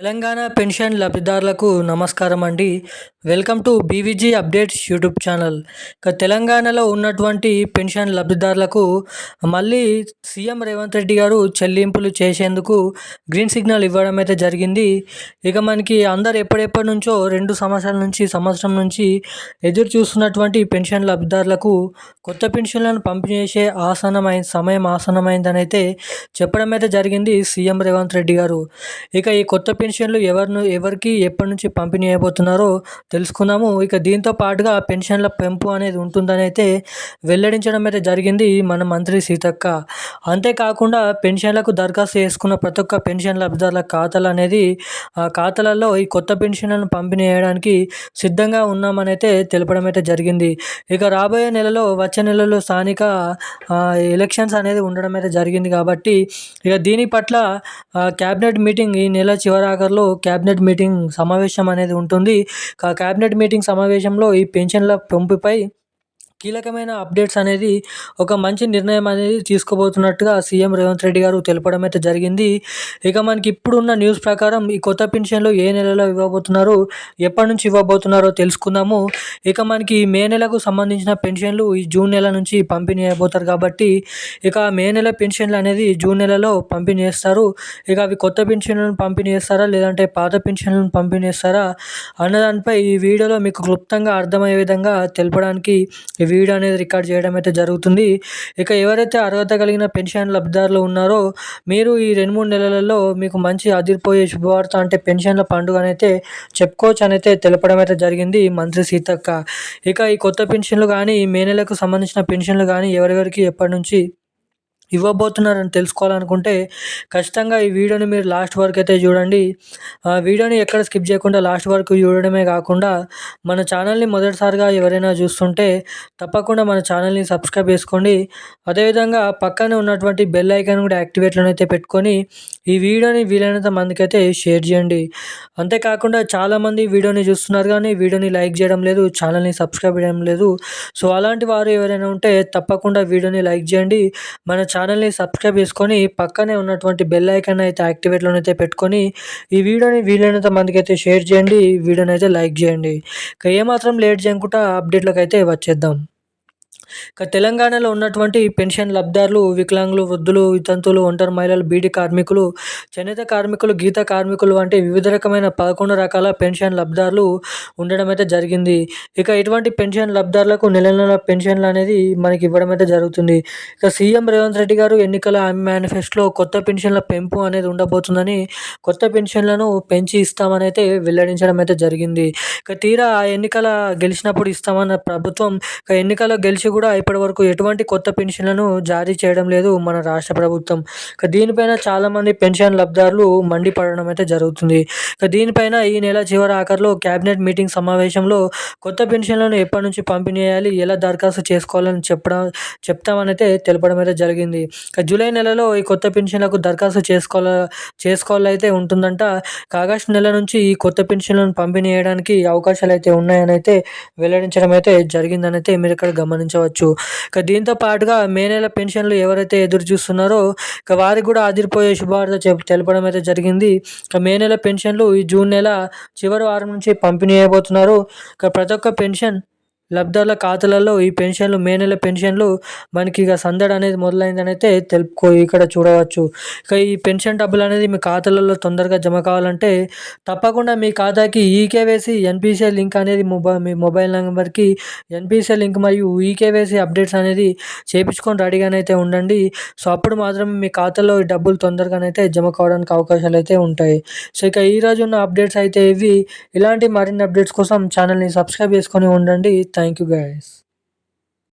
Telangana pension లబ్ధిదారులకు నమస్కారం అండి. Welcome to BVG updates YouTube channel. ఇక తెలంగాణలో ఉన్నటువంటి పెన్షన్ లబ్ధిదారులకు మళ్ళీ సీఎం రేవంత్ రెడ్డి గారు చెల్లింపులు చేసేందుకు గ్రీన్ సిగ్నల్ ఇవ్వడం అయితే జరిగింది. ఇక మనకి అందరు ఎప్పుడెప్పటి నుంచో రెండు సంవత్సరాల నుంచి సంవత్సరం నుంచి ఎదురు చూస్తున్నటువంటి పెన్షన్ లబ్ధిదారులకు కొత్త పెన్షన్లను పంపిణీ చేసే ఆసనమైన సమయం ఆసనమైందని అయితే చెప్పడం అయితే జరిగింది సీఎం రేవంత్ రెడ్డి గారు. ఇక ఈ కొత్త పెన్షన్లు ఎవరిను ఎవరికి ఎప్పటి నుంచి పంపిణీ అయిపోతున్నారో తెలుసుకున్నాము ఇక దీంతో పాటుగా పెన్షన్ల పెంపు అనేది ఉంటుందని అయితే వెల్లడించడం అయితే జరిగింది మన మంత్రి సీతక్క. అంతేకాకుండా పెన్షన్లకు దరఖాస్తు చేసుకున్న ప్రతి ఒక్క పెన్షన్ లబ్ధిదారుల ఖాతాలు అనేది ఆ ఖాతాలలో ఈ కొత్త పెన్షన్లను పంపిణీ చేయడానికి సిద్ధంగా ఉన్నామని అయితే తెలపడం అయితే జరిగింది. ఇక రాబోయే నెలలో వచ్చే నెలలో స్థానిక ఎలక్షన్స్ అనేది ఉండడం అయితే జరిగింది కాబట్టి ఇక దీని పట్ల క్యాబినెట్ మీటింగ్ ఈ నెల చివరి ఆఖరిలో క్యాబినెట్ మీటింగ్ సమావేశం అనేది ఉంటుంది. క్యాబినెట్ మీటింగ్ సమావేశంలో ఈ పెన్షన్ల పెంపుపై కీలకమైన అప్డేట్స్ అనేది ఒక మంచి నిర్ణయం అనేది తీసుకోబోతున్నట్టుగా సీఎం రేవంత్ రెడ్డి గారు తెలపడం అయితే జరిగింది. ఇక మనకి ఇప్పుడున్న న్యూస్ ప్రకారం ఈ కొత్త పెన్షన్లు ఏ నెలలో ఇవ్వబోతున్నారు ఎప్పటి నుంచి ఇవ్వబోతున్నారో తెలుసుకుందాము. ఇక మనకి మే నెలకు సంబంధించిన పెన్షన్లు ఈ జూన్ నెల నుంచి పంపిణీ అయిపోతారు కాబట్టి ఇక మే నెల పెన్షన్లు అనేది జూన్ నెలలో పంపిణీ చేస్తారు. ఇక అవి కొత్త పెన్షన్లను పంపిణీ చేస్తారా లేదంటే పాత పెన్షన్లను పంపిణీ చేస్తారా అన్నదానిపై ఈ వీడియోలో మీకు క్లుప్తంగా అర్థమయ్యే విధంగా తెలపడానికి ఈ వీడియో అనేది రికార్డ్ చేయడం అయితే జరుగుతుంది. ఇక ఎవరైతే అర్హత కలిగిన పెన్షన్ లబ్ధిదారులు ఉన్నారో మీరు ఈ రెండు మూడు నెలలలో మీకు మంచి అదిరిపోయే శుభవార్త అంటే పెన్షన్ల పండుగ అయితే చెప్పుకోవచ్చు అని అయితే తెలపడం అయితే జరిగింది మంత్రి సీతక్క. ఇక ఈ కొత్త పెన్షన్లు కానీ మే నెలకు సంబంధించిన పెన్షన్లు కానీ ఎవరెవరికి ఎప్పటి నుంచి ఇవ్వబోతున్నారని తెలుసుకోవాలనుకుంటే ఖచ్చితంగా ఈ వీడియోని మీరు లాస్ట్ వరకు అయితే చూడండి. ఆ వీడియోని ఎక్కడ స్కిప్ చేయకుండా లాస్ట్ వరకు చూడడమే కాకుండా మన ఛానల్ని మొదటిసారిగా ఎవరైనా చూస్తుంటే తప్పకుండా మన ఛానల్ని సబ్స్క్రైబ్ చేసుకోండి. అదేవిధంగా పక్కనే ఉన్నటువంటి బెల్ ఐకాన్ కూడా యాక్టివేట్లను అయితే పెట్టుకొని ఈ వీడియోని వీలైనంత మందికైతే షేర్ చేయండి. అంతేకాకుండా చాలామంది వీడియోని చూస్తున్నారు కానీ వీడియోని లైక్ చేయడం లేదు ఛానల్ని సబ్స్క్రైబ్ చేయడం లేదు. సో అలాంటి వారు ఎవరైనా ఉంటే తప్పకుండా వీడియోని లైక్ చేయండి. మన ఛానల్ని సబ్స్క్రైబ్ చేసుకొని పక్కనే ఉన్నటువంటి బెల్ ఐకాన్ అయితే యాక్టివేట్లోనైతే అయితే పెట్టుకొని ఈ వీడియోని వీలైనంత మందికి అయితే షేర్ చేయండి వీడియోని అయితే లైక్ చేయండి. ఇక ఏమాత్రం లేట్ చేయకుండా అప్డేట్లకు అయితే వచ్చేద్దాం. ఇక తెలంగాణలో ఉన్నటువంటి పెన్షన్ లబ్ధారులు వికలాంగులు వృద్ధులు వితంతువులు ఒంటరి మహిళలు బీడీ కార్మికులు చేనేత కార్మికులు గీత కార్మికులు వంటి వివిధ రకమైన పదకొండు రకాల పెన్షన్ లబ్ధారులు ఉండడం అయితే జరిగింది. ఇక ఇటువంటి పెన్షన్ లబ్ధారులకు నెల నెల పెన్షన్లు అనేది మనకి ఇవ్వడం అయితే జరుగుతుంది. ఇక సీఎం రేవంత్ రెడ్డి గారు ఎన్నికల మేనిఫెస్టోలో కొత్త పెన్షన్ల పెంపు అనేది ఉండబోతుందని కొత్త పెన్షన్లను పెంచి ఇస్తామని అయితే వెల్లడించడం అయితే జరిగింది. ఇక తీరా ఆ ఎన్నికల గెలిచినప్పుడు ఇస్తామన్న ప్రభుత్వం ఇక ఎన్నికల్లో గెలిచి కూడా ఇప్పటివరకు ఎటువంటి కొత్త పెన్షన్లను జారీ చేయడం లేదు మన రాష్ట్ర ప్రభుత్వం. ఇక దీనిపైన చాలామంది పెన్షన్ లబ్ధిదారులు మండిపడడం అయితే జరుగుతుంది. ఇక దీనిపైన ఈ నెల చివరి ఆఖరిలో క్యాబినెట్ మీటింగ్ సమావేశంలో కొత్త పెన్షన్లను ఎప్పటి నుంచి పంపిణీ చేయాలి ఎలా దరఖాస్తు చేసుకోవాలని చెప్పడం చెప్తామనైతే తెలపడం అయితే జరిగింది. ఇక జూలై నెలలో ఈ కొత్త పెన్షన్లకు దరఖాస్తు చేసుకోవాల చేసుకోవాలైతే ఉంటుందంట. ఆగస్టు నెల నుంచి ఈ కొత్త పెన్షన్లను పంపిణీ చేయడానికి అవకాశాలు అయితే ఉన్నాయని అయితే వెల్లడించడం అయితే జరిగిందని అయితే మీరు ఇక్కడ గమనించవచ్చు. చేసుకోవచ్చు. ఇక దీంతో పాటుగా మే నెల పెన్షన్లు ఎవరైతే ఎదురు చూస్తున్నారో ఇక వారికి కూడా ఆదిరిపోయే శుభవార్త చెప్ తెలపడం అయితే జరిగింది. ఇక మే నెల పెన్షన్లు ఈ జూన్ నెల చివరి వారం నుంచి పంపిణీ అయిపోతున్నారు ఇక ప్రతి ఒక్క పెన్షన్ లబ్ధాల ఖాతాలలో ఈ పెన్షన్లు మే నెల పెన్షన్లు మనకి ఇక సందడి అనేది మొదలైందని అయితే తెలుపుకో ఇక్కడ చూడవచ్చు. ఇక ఈ పెన్షన్ డబ్బులు అనేది మీ ఖాతాలలో తొందరగా జమ కావాలంటే తప్పకుండా మీ ఖాతాకి ఈకేవేసి ఎన్పిసిఐ లింక్ అనేది మొబైల్ మీ మొబైల్ నెంబర్కి ఎన్పిసిఐ లింక్ మరియు ఈకేవేసి అప్డేట్స్ అనేది చేపించుకొని రెడీగానైతే ఉండండి. సో అప్పుడు మాత్రమే మీ ఖాతాలో ఈ డబ్బులు తొందరగానైతే జమ కావడానికి అవకాశాలు అయితే ఉంటాయి. సో ఇక ఈరోజు ఉన్న అప్డేట్స్ అయితే ఇవి. ఇలాంటి మరిన్ని అప్డేట్స్ కోసం ఛానల్ని సబ్స్క్రైబ్ చేసుకొని ఉండండి. Thank Thank you, guys.